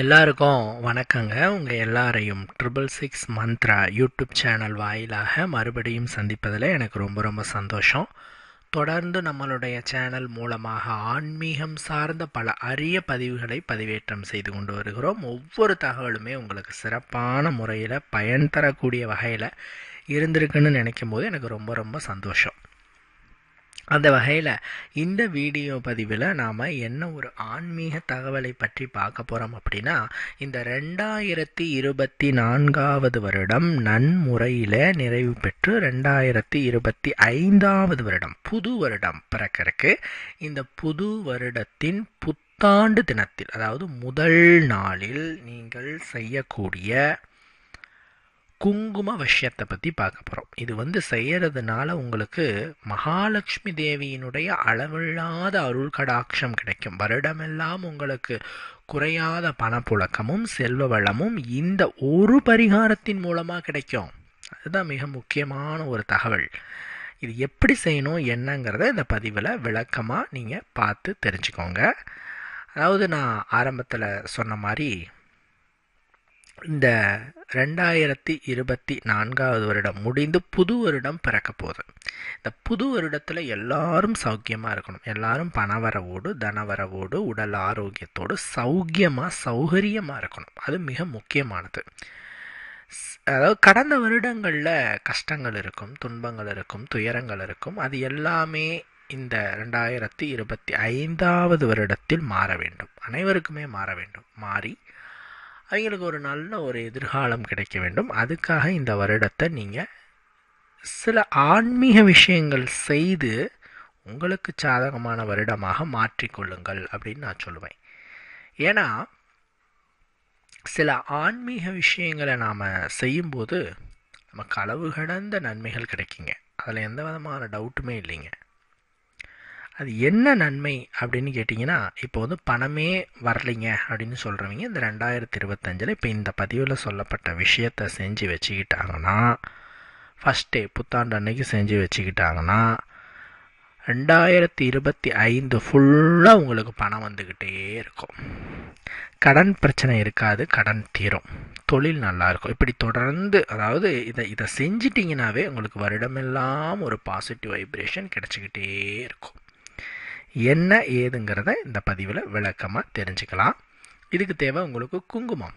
எல்லாருக்கும் வணக்கங்க. உங்கள் எல்லாரையும் triple six Mantra YouTube channel வாயிலாக மறுபடியும் சந்திப்பதில் எனக்கு ரொம்ப ரொம்ப சந்தோஷம். தொடர்ந்து நம்மளுடைய சேனல் மூலமாக ஆன்மீகம் சார்ந்த பல அரிய பதிவுகளை பதிவேற்றம் செய்து கொண்டு வருகிறோம். ஒவ்வொரு தகவலுமே உங்களுக்கு சிறப்பான முறையில் பயன் தரக்கூடிய வகையில் இருந்திருக்குன்னு நினைக்கும் போது எனக்கு ரொம்ப ரொம்ப சந்தோஷம். அந்த வகையில் இந்த வீடியோ பதிவில் நாம் என்ன ஒரு ஆன்மீக தகவலை பற்றி பார்க்க போகிறோம் அப்படின்னா இந்த ரெண்டாயிரத்தி இருபத்தி நான்காவது வருடம் நன்முறையில் நிறைவு பெற்று ரெண்டாயிரத்தி இருபத்தி ஐந்தாவது வருடம் புது வருடம் பிறக்கிறதுக்கு இந்த புது வருடத்தின் புத்தாண்டு தினத்தில் அதாவது முதல் நாளில் நீங்கள் செய்யக்கூடிய குங்கும வஷ்யத்தை பற்றி பார்க்க போகிறோம் இது வந்து செய்கிறதுனால உங்களுக்கு மகாலட்சுமி தேவியினுடைய அளவில்லாத அருள் கடாட்சம் கிடைக்கும். வருடமெல்லாம் உங்களுக்கு குறையாத பணப்புழக்கமும் செல்வ வளமும் இந்த ஒரு பரிகாரத்தின் மூலமாக கிடைக்கும். அதுதான் மிக முக்கியமான ஒரு தகவல். இது எப்படி செய்யணும் என்னங்கிறத இந்த பதிவில் விளக்கமாக நீங்கள் பார்த்து தெரிஞ்சுக்கோங்க. அதாவது நான் ஆரம்பத்தில் சொன்ன மாதிரி இந்த ரெண்டாயிரத்தி இருபத்தி நான்காவது வருடம் முடிந்து புது வருடம் பிறக்க போகுது இந்த புது வருடத்தில் எல்லாரும் சௌக்கியமாக இருக்கணும். எல்லாரும் பணவரவோடு தனவரவோடு உடல் ஆரோக்கியத்தோடு சௌக்கியமாக சௌகரியமாக இருக்கணும். அது மிக முக்கியமானது. அதாவது கடந்த வருடங்களில் கஷ்டங்கள் இருக்கும் துன்பங்கள் இருக்கும் துயரங்கள் இருக்கும். அது எல்லாமே இந்த ரெண்டாயிரத்தி இருபத்தி ஐந்தாவது வருடத்தில் மாற வேண்டும். அனைவருக்குமே மாற வேண்டும். மாறி அவங்களுக்கு ஒரு நல்ல ஒரு எதிர்காலம் கிடைக்க வேண்டும். அதுக்காக இந்த வருடத்தை நீங்கள் சில ஆன்மீக விஷயங்கள் செய்து உங்களுக்கு சாதகமான வருடமாக மாற்றிக்கொள்ளுங்கள் அப்படின்னு நான் சொல்லுவேன். ஏன்னா சில ஆன்மீக விஷயங்களை நாம் செய்யும்போது நமக்கு அளவு கடந்த நன்மைகள் கிடைக்குங்க. அதில் எந்த விதமான டவுட்டுமே இல்லைங்க. அது என்ன நன்மை அப்படின்னு கேட்டிங்கன்னா இப்போ வந்து பணமே வரலைங்க அப்படின்னு சொல்கிறவங்க இந்த ரெண்டாயிரத்தி இருபத்தஞ்சில் இப்போ இந்த பதிவில் சொல்லப்பட்ட விஷயத்தை செஞ்சு வச்சுக்கிட்டாங்கன்னா ஃபஸ்ட்டே புத்தாண்டு அன்னைக்கு செஞ்சு வச்சுக்கிட்டாங்கன்னா ரெண்டாயிரத்தி இருபத்தி ஐந்து ஃபுல்லாக உங்களுக்கு பணம் வந்துக்கிட்டே இருக்கும். கடன் பிரச்சனை இருக்காது கடன் தீரும். தொழில் நல்லாயிருக்கும் இப்படி தொடர்ந்து அதாவது இதை இதை செஞ்சிட்டிங்கனாவே உங்களுக்கு வருடமெல்லாம் ஒரு பாசிட்டிவ் வைப்ரேஷன் கிடச்சிக்கிட்டே இருக்கும். என்ன ஏதுங்கிறத இந்த பதிவில் விளக்கமாக தெரிஞ்சுக்கலாம். இதுக்கு தேவை உங்களுக்கு குங்குமம்.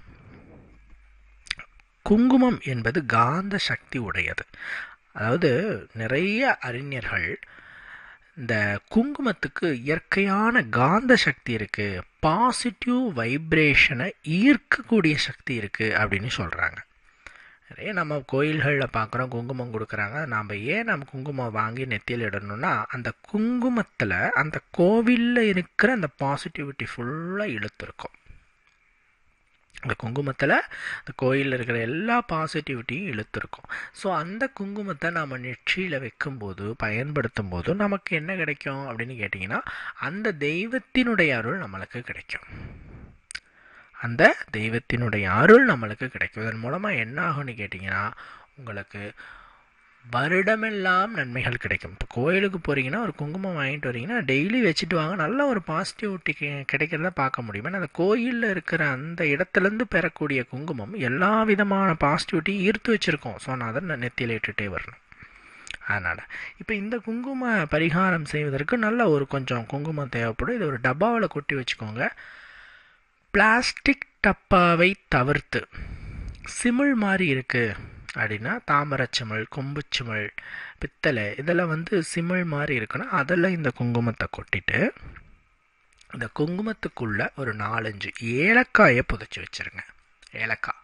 குங்குமம் என்பது காந்த சக்தி உடையது. அதாவது நிறைய அறிஞர்கள் இந்த குங்குமத்துக்கு இயற்கையான காந்த சக்தி இருக்குது பாசிட்டிவ் வைப்ரேஷனை ஈர்க்கக்கூடிய சக்தி இருக்குது அப்படின்னு சொல்கிறாங்க நிறைய நம்ம கோயில்களில் பார்க்குறோம் குங்குமம் கொடுக்குறாங்க. நாம் ஏன் நம்ம குங்குமம் வாங்கி நெத்தியில் இடணும்னா அந்த குங்குமத்தில் அந்த கோவிலில் இருக்கிற அந்த பாசிட்டிவிட்டி ஃபுல்லாக இழுத்துருக்கும். அந்த குங்குமத்தில் அந்த கோயிலில் இருக்கிற எல்லா பாசிட்டிவிட்டியும் இழுத்துருக்கும். ஸோ அந்த குங்குமத்தை நாம் நெற்றியில் வைக்கும்போது பயன்படுத்தும் போது நமக்கு என்ன கிடைக்கும் அப்படின்னு கேட்டிங்கன்னா அந்த தெய்வத்தினுடைய அருள் நம்மளுக்கு கிடைக்கும். அந்த தெய்வத்தினுடைய அருள் நம்மளுக்கு கிடைக்கும் இதன் மூலமாக என்ன ஆகும்னு கேட்டிங்கன்னா உங்களுக்கு வருடமெல்லாம் நன்மைகள் கிடைக்கும். இப்போ கோயிலுக்கு போகிறீங்கன்னா ஒரு குங்குமம் வாங்கிட்டு வரீங்கன்னா டெய்லி வச்சுட்டு வாங்க. நல்ல ஒரு பாசிட்டிவிட்டி கிடைக்கிறத பார்க்க முடியும். ஏன்னா அந்த கோயிலில் இருக்கிற அந்த இடத்துலேருந்து பெறக்கூடிய குங்குமம் எல்லா விதமான பாசிட்டிவிட்டியும் ஈர்த்து வச்சுருக்கோம். ஸோ நான் அதை நெத்தியில் இட்டுகிட்டே வரணும். அதனால் இப்போ இந்த குங்கும பரிகாரம் செய்வதற்கு நல்ல ஒரு கொஞ்சம் குங்குமம் தேவைப்படும். இதை ஒரு டப்பாவில் கொட்டி வச்சுக்கோங்க. பிளாஸ்டிக் டப்பாவை தவிர்த்து. சிமிழ் மாதிரி இருக்குது அப்படின்னா தாமரச்சிமிழ் கொம்புச்சிமிழ் பித்தளை இதெல்லாம் வந்து சிமிழ் மாதிரி இருக்குன்னா அதில் இந்த குங்குமத்தை கொட்டிட்டு இந்த குங்குமத்துக்குள்ளே ஒரு நாலஞ்சு ஏலக்காயை புதைச்சி வச்சுருங்க. ஏலக்காய்.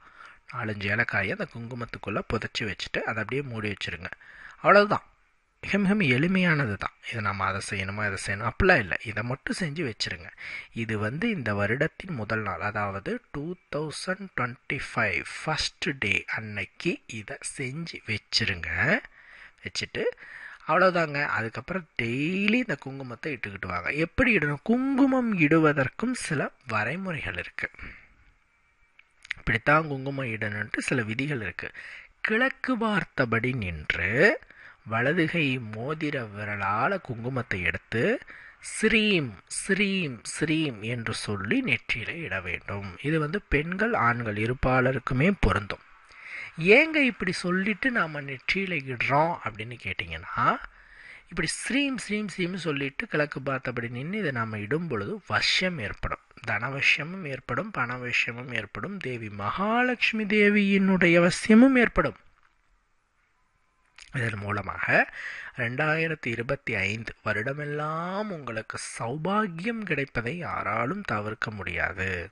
நாலஞ்சு ஏலக்காயை அந்த குங்குமத்துக்குள்ளே புதைச்சி வச்சுட்டு அதை அப்படியே மூடி வச்சுருங்க. அவ்வளோதான் மிக மிக எளிமையானது தான் இதை நம்ம அதை செய்யணுமா இதை செய்யணும்? அப்படிலாம் இல்லை. இதை மட்டும் செஞ்சு வச்சுருங்க. இது வந்து இந்த வருடத்தின் முதல் நாள். அதாவது two thousand twenty five first day அன்னைக்கு இதை செஞ்சு வச்சுருங்க. வச்சுட்டு அவ்வளோதாங்க அதுக்கப்புறம் டெய்லி இந்த குங்குமத்தை இட்டுக்கிட்டு வாங்க. எப்படி இடணும்? குங்குமம் இடுவதற்கும் சில வரைமுறைகள் இருக்குது இப்படித்தான் குங்குமம் இடணுன்ட்டு சில விதிகள் இருக்குது கிழக்கு பார்த்தபடி நின்று வலதுகை மோதிர விரலால் குங்குமத்தை எடுத்து ஸ்ரீம் ஸ்ரீம் ஸ்ரீம் என்று சொல்லி நெற்றியில இட வேண்டும். இது வந்து பெண்கள் ஆண்கள் இருப்பாளருக்குமே பொருந்தும். ஏங்க இப்படி சொல்லிட்டு நாம் நெற்றியில இடுறோம் அப்படின்னு கேட்டிங்கன்னா இப்படி ஸ்ரீம் ஸ்ரீம் ஸ்ரீம் சொல்லிட்டு கிழக்கு பார்த்தபடி நின்று இதை நாம் இடும் பொழுது வசியம் ஏற்படும். தனவசியமும் ஏற்படும் பணவசியமும் ஏற்படும் தேவி மகாலட்சுமி தேவியினுடைய வசியமும் ஏற்படும். இதன் மூலமாக ரெண்டாயிரத்தி இருபத்தி ஐந்து வருடமெல்லாம் உங்களுக்கு சௌபாகியம் கிடைப்பதை யாராலும் தவிர்க்க முடியாது.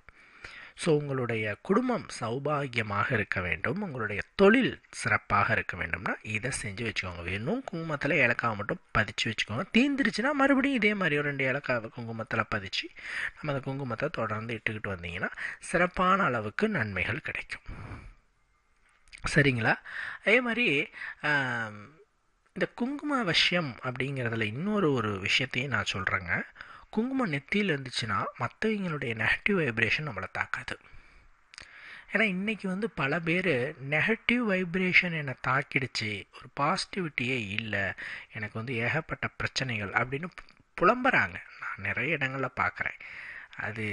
ஸோ உங்களுடைய குடும்பம் சௌபாகியமாக இருக்க வேண்டும். உங்களுடைய தொழில் சிறப்பாக இருக்க வேண்டும்னா இதை செஞ்சு வச்சுக்கோங்க. வேணும் குங்குமத்தில் ஏலக்காவை மட்டும் பதிச்சு வச்சுக்கோங்க. தீந்துருச்சுன்னா மறுபடியும் இதே மாதிரி ஒரு ரெண்டு ஏலக்காவை குங்குமத்தில் பதிச்சு நம்ம அந்த குங்குமத்தை தொடர்ந்து இட்டுக்கிட்டு வந்தீங்கன்னா சிறப்பான அளவுக்கு நன்மைகள் கிடைக்கும். சரிங்களா? அதே மாதிரி இந்த குங்கும வசியம் அப்படிங்கிறதுல இன்னொரு ஒரு விஷயத்தையும் நான் சொல்கிறேங்க குங்குமம் நெத்தியில் இருந்துச்சுன்னா மற்றவங்களுடைய நெகட்டிவ் வைப்ரேஷன் நம்மளை தாக்காது. ஏன்னா இன்றைக்கி வந்து பல பேர் நெகட்டிவ் வைப்ரேஷன் என்னை தாக்கிடுச்சு ஒரு பாசிட்டிவிட்டியே இல்லை எனக்கு வந்து ஏகப்பட்ட பிரச்சனைகள் அப்படின்னு புலம்புறாங்க. நான் நிறைய இடங்களில் பார்க்குறேன் அது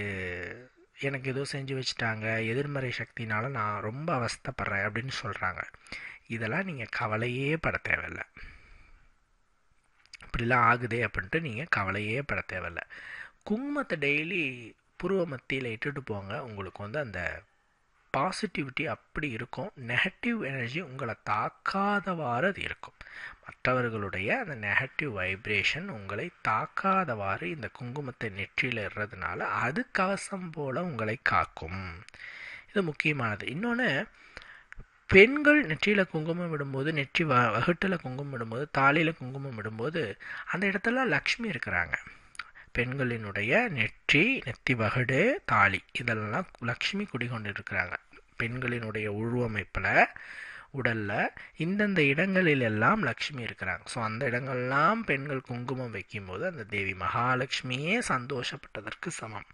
எனக்கு ஏதோ செஞ்சு வச்சுட்டாங்க எதிர்மறை சக்தினால் நான் ரொம்ப அவஸ்தப்படுறேன் அப்படின்னு சொல்கிறாங்க இதெல்லாம் நீங்கள் கவலையே பட தேவையில்லை. இப்படிலாம் ஆகுதே அப்படின்ட்டு நீங்கள் கவலையே பட தேவையில்ல. குங்குமத்தை டெய்லி புருவ மத்தியில் இட்டுட்டு போங்க. உங்களுக்கு வந்து அந்த பாசிட்டிவிட்டி அப்படி இருக்கும். நெகட்டிவ் எனர்ஜி உங்களை தாக்காதவாறு அது இருக்கும். மற்றவர்களுடைய அந்த நெகட்டிவ் வைப்ரேஷன் உங்களை தாக்காதவாறு இந்த குங்குமத்தை நெற்றியில் இடுறதுனால அது கவசம் போல உங்களை காக்கும். இது முக்கியமானது. இன்னொன்று பெண்கள் நெற்றியில் குங்குமம் விடும்போது நெற்றி வ வகுட்டில் குங்குமம் விடும்போது தாலியில் குங்குமம் விடும்போது அந்த இடத்துல லக்ஷ்மி இருக்கிறாங்க. பெண்களினுடைய நெற்றி நெத்தி வகுடு தாலி இதெல்லாம் லக்ஷ்மி குடிகொண்டு இருக்கிறாங்க பெண்களினுடைய உருவமைப்பில் உடலில் இந்தந்த இடங்களில் எல்லாம் லக்ஷ்மி இருக்கிறாங்க. ஸோ அந்த இடங்கள்லாம் பெண்கள் குங்குமம் வைக்கும்போது அந்த தேவி மகாலட்சுமியே சந்தோஷப்பட்டதற்கு சமம்.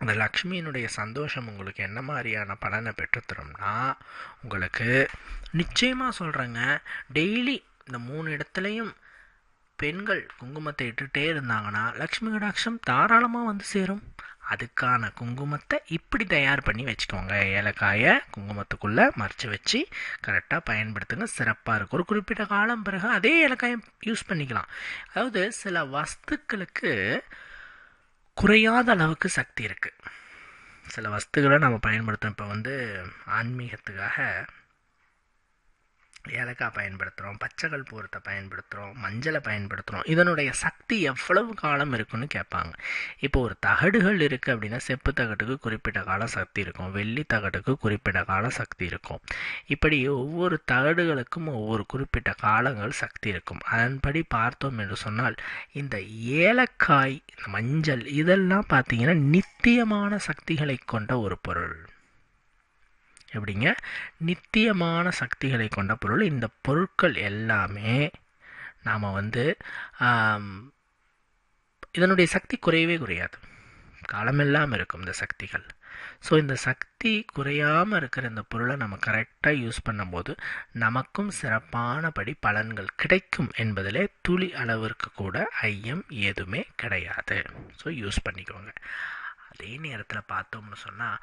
அந்த லக்ஷ்மியினுடைய சந்தோஷம் உங்களுக்கு என்ன மாதிரியான பலனை பெற்றுத்தரும்னா உங்களுக்கு நிச்சயமாக சொல்கிறேங்க டெய்லி இந்த மூணு இடத்துலையும் பெண்கள் குங்குமத்தை இட்டுட்டே இருந்தாங்கன்னா லக்ஷ்மி கடாட்சம் தாராளமாக வந்து சேரும். அதுக்கான குங்குமத்தை இப்படி தயார் பண்ணி வச்சுக்கோங்க. ஏலக்காயை குங்குமத்துக்குள்ளே மறைச்சி வச்சு கரெக்டாக பயன்படுத்துங்க. சிறப்பாக இருக்கும். ஒரு குறிப்பிட்ட காலம் பிறகு அதே ஏலக்காயை யூஸ் பண்ணிக்கலாம். அதாவது சில வஸ்துக்களுக்கு குறையாத அளவுக்கு சக்தி இருக்குது சில வஸ்துக்களை நம்ம பயன்படுத்துகிறோம் இப்போ வந்து ஆன்மீகத்துக்காக ஏலக்காய் பயன்படுத்துகிறோம் பச்சைகள் பூரத்தை பயன்படுத்துகிறோம் மஞ்சளை பயன்படுத்துகிறோம் இதனுடைய சக்தி எவ்வளவு காலம் இருக்குன்னு கேட்பாங்க. இப்போ ஒரு தகடுகள் இருக்குது அப்படின்னா செப்பு தகட்டுக்கு குறிப்பிட்ட கால சக்தி இருக்கும். வெள்ளி தகட்டுக்கு குறிப்பிட்ட கால சக்தி இருக்கும். இப்படி ஒவ்வொரு தகடுகளுக்கும் ஒவ்வொரு குறிப்பிட்ட காலங்கள் சக்தி இருக்கும். அதன்படி பார்த்தோம் என்று சொன்னால் இந்த ஏலக்காய் மஞ்சள் இதெல்லாம் பார்த்தீங்கன்னா நித்தியமான சக்திகளை கொண்ட ஒரு பொருள். எப்படிங்க? நித்தியமான சக்திகளை கொண்ட பொருள். இந்த பொருட்கள் எல்லாமே நாம் வந்து இதனுடைய சக்தி குறையவே குறையாது. காலமெல்லாம் இருக்கும் இந்த சக்திகள். ஸோ இந்த சக்தி குறையாமல் இருக்கிற இந்த பொருளை நம்ம கரெக்டாக யூஸ் பண்ணும்போது நமக்கும் சிறப்பானபடி பலன்கள் கிடைக்கும் என்பதிலே துளி அளவிற்கு கூட ஐயம் எதுவுமே கிடையாது. ஸோ யூஸ் பண்ணிக்கோங்க. அதே நேரத்தில் பார்த்தோம்னு சொன்னால்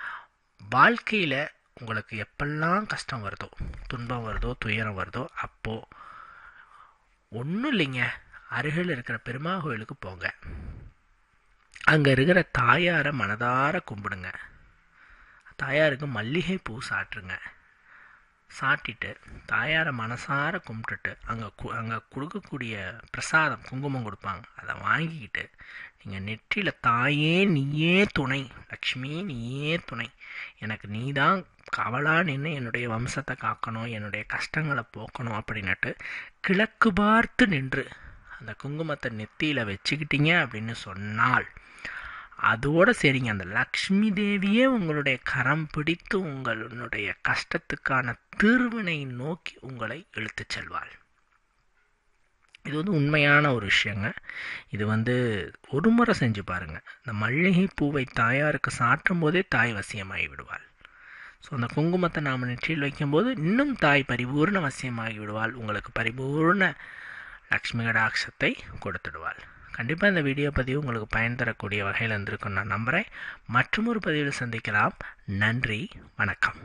வாழ்க்கையில் உங்களுக்கு எப்பெல்லாம் கஷ்டம் வருதோ துன்பம் வருதோ துயரம் வருதோ அப்போது ஒன்றும் இல்லைங்க. அருகில் இருக்கிற பெருமா கோயிலுக்கு போங்க. அங்கே இருக்கிற தாயாரை மனதார கும்பிடுங்க. தாயாருக்கு மல்லிகை பூ சாட்டுருங்க சாட்டிட்டு தாயாரை மனசார கும்பிட்டுட்டு அங்கே கு அங்கே கொடுக்கக்கூடிய பிரசாதம் குங்குமம் கொடுப்பாங்க. அதை வாங்கிக்கிட்டு நீங்கள் நெற்றியில் தாயே நீயே துணை லக்ஷ்மி நீயே துணை. எனக்கு நீ தான் கவலாக நின்று என்னுடைய வம்சத்தை காக்கணும் என்னுடைய கஷ்டங்களை போக்கணும் அப்படின்னுட்டு கிழக்கு பார்த்து நின்று அந்த குங்குமத்தை நெத்தியில் வச்சுக்கிட்டீங்க அப்படின்னு சொன்னால் அதோடு சரிங்க. அந்த லக்ஷ்மி தேவியே உங்களுடைய கரம் பிடித்து உங்களுடைய கஷ்டத்துக்கான தீர்வினை நோக்கி உங்களை இழுத்துச் செல்வாள். இது வந்து உண்மையான ஒரு விஷயங்க. இது வந்து ஒரு முறை செஞ்சு பாருங்கள் இந்த மல்லிகை பூவை தாயாருக்கு சாற்றும் போதே தாய் வசியமாகி விடுவாள். ஸோ அந்த குங்குமத்தை நாம் நெற்றியில் வைக்கும்போது இன்னும் தாய் பரிபூர்ண வசியமாகி விடுவாள். உங்களுக்கு பரிபூர்ண லக்ஷ்மி கடாட்சத்தை கொடுத்துடுவாள். கண்டிப்பாக இந்த வீடியோ பதிவு உங்களுக்கு பயன் தரக்கூடிய வகையில் இருந்திருக்கும் நான் நம்புகிறேன் மற்றும் ஒரு பதிவில் சந்திக்கலாம். நன்றி. வணக்கம்.